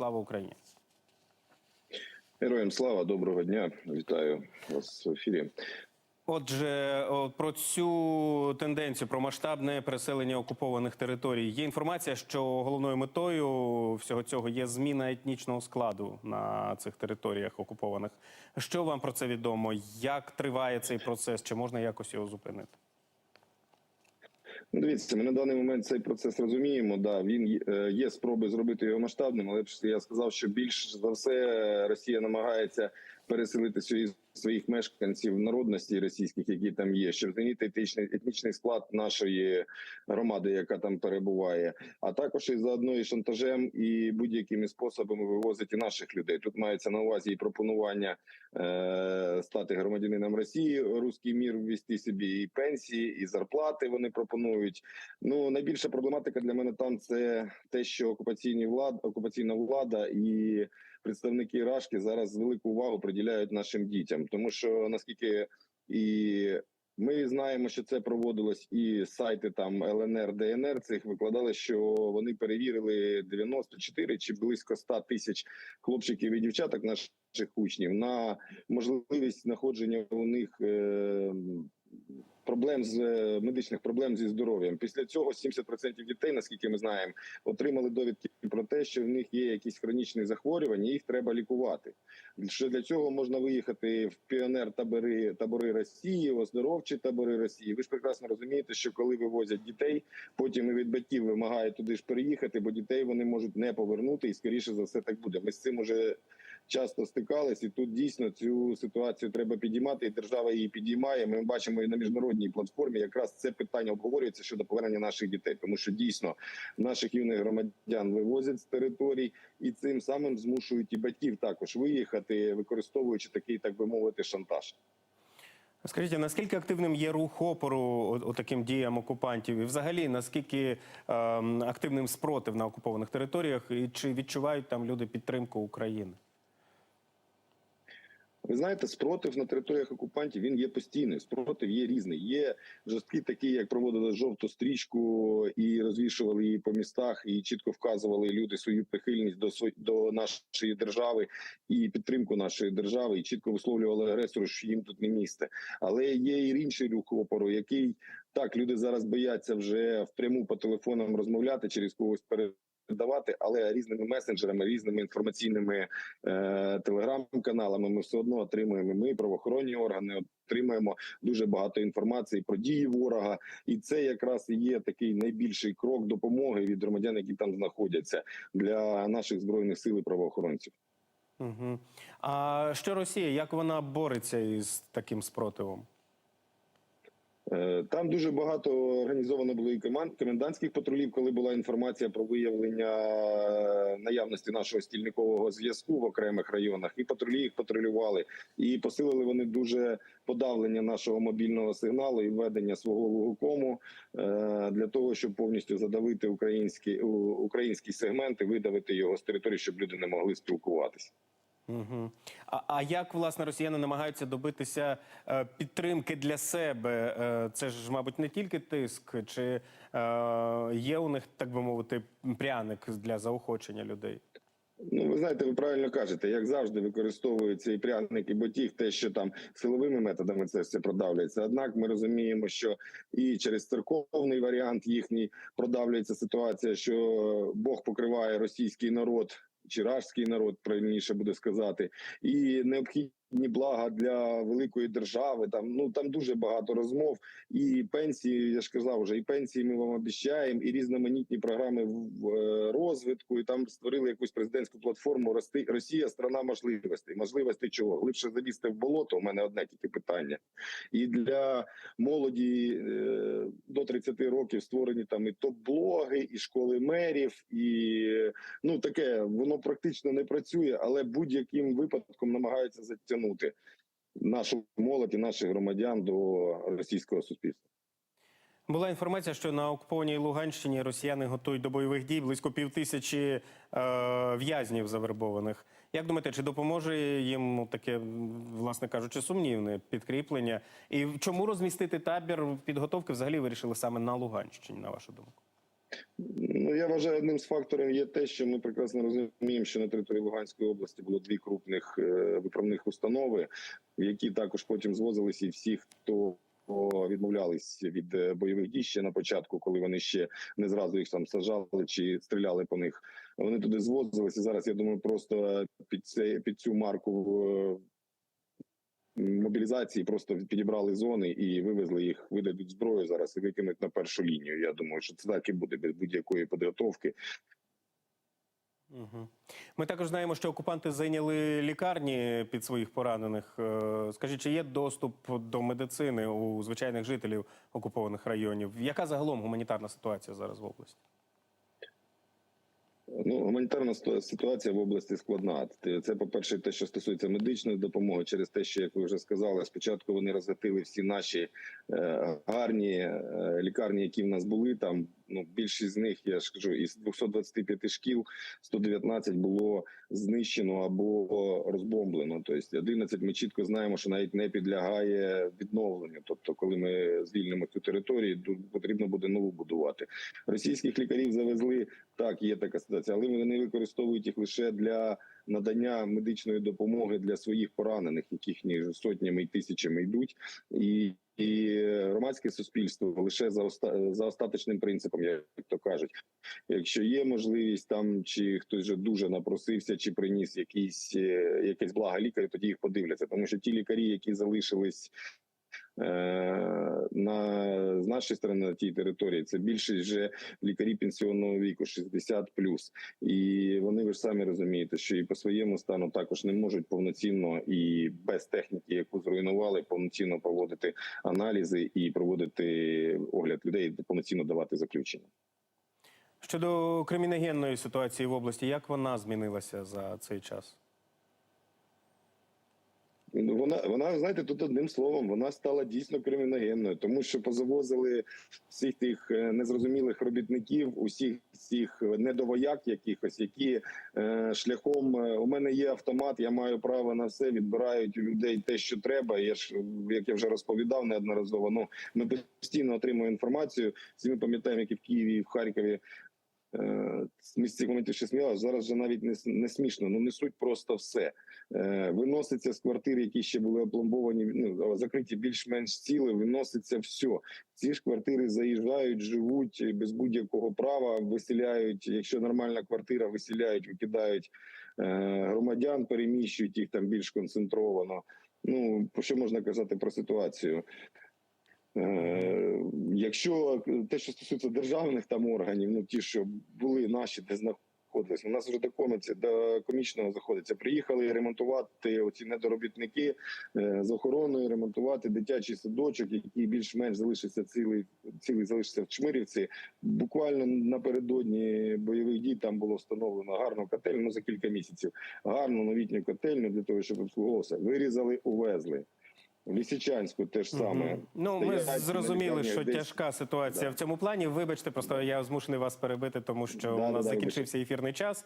Слава Україні! Героям слава, доброго дня. Вітаю вас в ефірі. Отже, про цю тенденцію про масштабне переселення окупованих територій є інформація, що головною метою всього цього є зміна етнічного складу на цих територіях окупованих. Що вам про це відомо? Як триває цей процес? Чи можна якось його зупинити? Ну, Дивіться, ми на даний момент цей процес розуміємо. Да, він є- е, спроби зробити його масштабним, але я сказав, що більш за все Росія намагається переселити свої- своїх мешканців народності російських, які там є, щоб змінити етнічний етнічний склад нашої громади, яка там перебуває, а також і заодно і шантажем і будь-якими способами вивозить і наших людей. Тут мається на увазі і пропонування е, стати громадянином Росії, руський мір ввести собі і пенсії, і зарплати вони пропонують. Ну найбільша проблематика для мене там це те, що окупаційні влад, окупаційна влада і представники Рашки зараз велику увагу приділяють нашим дітям, тому що наскільки і ми знаємо, що це проводилось, і сайти там ЛНР, ДНР цих викладали, що вони перевірили 94 чи близько 100 тисяч хлопчиків і дівчаток наших учнів на можливість знаходження у них. Е- Проблем з е, медичних проблем зі здоров'ям після цього 70% дітей, наскільки ми знаємо, отримали довідки про те, що в них є якісь хронічні захворювання, їх треба лікувати. Що для цього можна виїхати в піонер табори табори Росії, в оздоровчі табори Росії. Ви ж прекрасно розумієте, що коли вивозять дітей, потім і від батьків вимагають туди ж переїхати, бо дітей вони можуть не повернути, і скоріше за все так буде. Ми з цим уже часто стикались, і тут дійсно цю ситуацію треба підіймати. І держава її підіймає. Ми бачимо і на міжнародній платформі. Якраз це питання обговорюється щодо повернення наших дітей, тому що дійсно наших юних громадян вивозять з територій і цим самим змушують і батьків також виїхати, використовуючи такий, так би мовити, шантаж. Скажіть, наскільки активним є рух опору о- таким діям окупантів, і взагалі наскільки ем, активним спротив на окупованих територіях, і чи відчувають там люди підтримку України? Ви знаєте, спротив на територіях окупантів він є постійний. Спротив є різний. Є жорсткі, такі як проводили жовту стрічку і розвішували її по містах, і чітко вказували люди свою прихильність до до нашої держави і підтримку нашої держави, і чітко висловлювали агресору, що їм тут не місце. Але є і інший рух опору, який так люди зараз бояться вже впряму по телефонам розмовляти через когось перед. Давати, але різними месенджерами, різними інформаційними е, телеграм-каналами ми все одно отримуємо. Ми правоохоронні органи отримуємо дуже багато інформації про дії ворога, і це якраз і є такий найбільший крок допомоги від громадян, які там знаходяться для наших збройних сил і правоохоронців. Угу. А що Росія? Як вона бореться із таким спротивом? Е, Там дуже багато організовано було і команд комендантських патрулів, коли була інформація про виявлення е, наявності нашого стільникового зв'язку в окремих районах. І патрулі їх патрулювали, і посилили вони дуже подавлення нашого мобільного сигналу і введення свого лугокому е, для того, щоб повністю задавити українські у- український сегмент і видавити його з території, щоб люди не могли спілкуватися. Угу. А, а як власне росіяни намагаються добитися е, підтримки для себе? Е, це ж, мабуть, не тільки тиск, чи е, є у них, так би мовити, пряник для заохочення людей? Ну, ви знаєте, ви правильно кажете, як завжди використовуються і пряники, бо ті, те, що там силовими методами це все продавлюється. Однак ми розуміємо, що і через церковний варіант їхній продавлюється ситуація, що Бог покриває російський народ. Чи рашський народ правильніше буде сказати, і необхідні блага для великої держави. Там ну там дуже багато розмов. І пенсії, я ж казав, вже і пенсії ми вам обіцяємо, і різноманітні програми в е, розвитку. І там створили якусь президентську платформу. Рости Росія страна можливостей. Можливостей чого? Глибше залізти в болото. У мене одне тільки питання. І для молоді е, до 30 років створені там і топ-блоги, і школи мерів, і ну таке воно практично не працює, але будь-яким випадком намагаються затягнути нашу молодь і наших громадян до російського суспільства. Була інформація, що на окупованій Луганщині росіяни готують до бойових дій близько півтисячі е, в'язнів завербованих. Як думаєте, чи допоможе їм таке, власне кажучи, сумнівне підкріплення? І чому розмістити табір підготовки взагалі вирішили саме на Луганщині, на вашу думку? Ну я вважаю, одним з факторів є те, що ми прекрасно розуміємо, що на території Луганської області було дві крупних е, виправних установи, які також потім звозилися і всі, хто відмовлялись від е, бойових дій ще на початку, коли вони ще не зразу їх там сажали чи стріляли по них. Вони туди звозилися. Зараз я думаю, просто під це під цю марку е, мобілізації просто підібрали зони і вивезли їх, видадуть зброю зараз і викинуть на першу лінію. Я думаю, що це так і буде без будь-якої підготовки. Ми також знаємо, що окупанти зайняли лікарні під своїх поранених. Е, Скажіть, чи є доступ до медицини у звичайних жителів окупованих районів? Яка загалом гуманітарна ситуація зараз в області? Ну, гуманітарна ситуація в області складна. Це- Це, по-перше, те, що стосується медичної допомоги, через те, що, як ви вже сказали, спочатку вони розгатили всі наші е, гарні е, лікарні, які в нас були. Там ну більшість з них, я ж кажу, із 225 шкіл 119 було знищено або розбомблено. Тобто 11 ми чітко знаємо, що навіть не підлягає відновленню. Тобто, коли ми звільнимо цю територію, потрібно буде нову будувати. Російських лікарів завезли так, є така ситуація, але вони використовують їх лише для надання медичної допомоги для своїх поранених, яких сотнями і тисячами йдуть, і, і громадське суспільство лише за оста, за остаточним принципом, як то кажуть. Якщо є можливість там, чи хтось вже дуже напросився, чи приніс якісь е, якесь блага лікарю, тоді їх подивляться, тому що ті лікарі, які залишились. Е, На з нашої сторони на тій території це більшість вже лікарі пенсіонного віку 60+. І вони ви ж самі розумієте, що і по своєму стану також не можуть повноцінно і без техніки, яку зруйнували, повноцінно проводити аналізи і проводити огляд людей, повноцінно давати заключення. Щодо криміногенної ситуації в області, як вона змінилася за цей час? Вона вона знаєте, тут одним словом, вона стала дійсно криміногенною, тому що позавозили всіх тих е, незрозумілих робітників, усіх цих недовояк, якихось, які е, шляхом е, у мене є автомат, я маю право на все. Відбирають у людей те, що треба. Я ж як я вже розповідав неодноразово. Ну ми постійно отримуємо інформацію. Всі ми пам'ятаємо, як і в Києві, і в Харкові. Е, з ще сміялися. Зараз вже навіть не, не смішно. Ну несуть просто все. Е, Виноситься з квартир, які ще були опломбовані, ну закриті більш-менш ціли. Виноситься все. Ці ж квартири заїжджають, живуть без будь-якого права, виселяють. Якщо нормальна квартира, виселяють, викидають е, громадян, переміщують їх там більш концентровано. Ну що можна казати про ситуацію? Е, Якщо те, що стосується державних там органів, ну ті, що були наші, де знаходились, у нас вже до комічного заходиться. Приїхали ремонтувати оці недоробітники е, з охороною, ремонтувати дитячий садочок, який більш-менш залишився цілий, цілий залишився в Чмирівці. Буквально напередодні бойових дій там було встановлено гарну котельну ну, за кілька місяців. Гарну новітню котельню для того, щоб обслуговувався. Вирізали, увезли. В Лісичанську теж саме. Мгм. Ну, ми зрозуміли, що десь. тяжка ситуація Да. в цьому плані. Вибачте, просто я змушений вас перебити, тому що Да, у нас да, закінчився ефірний час.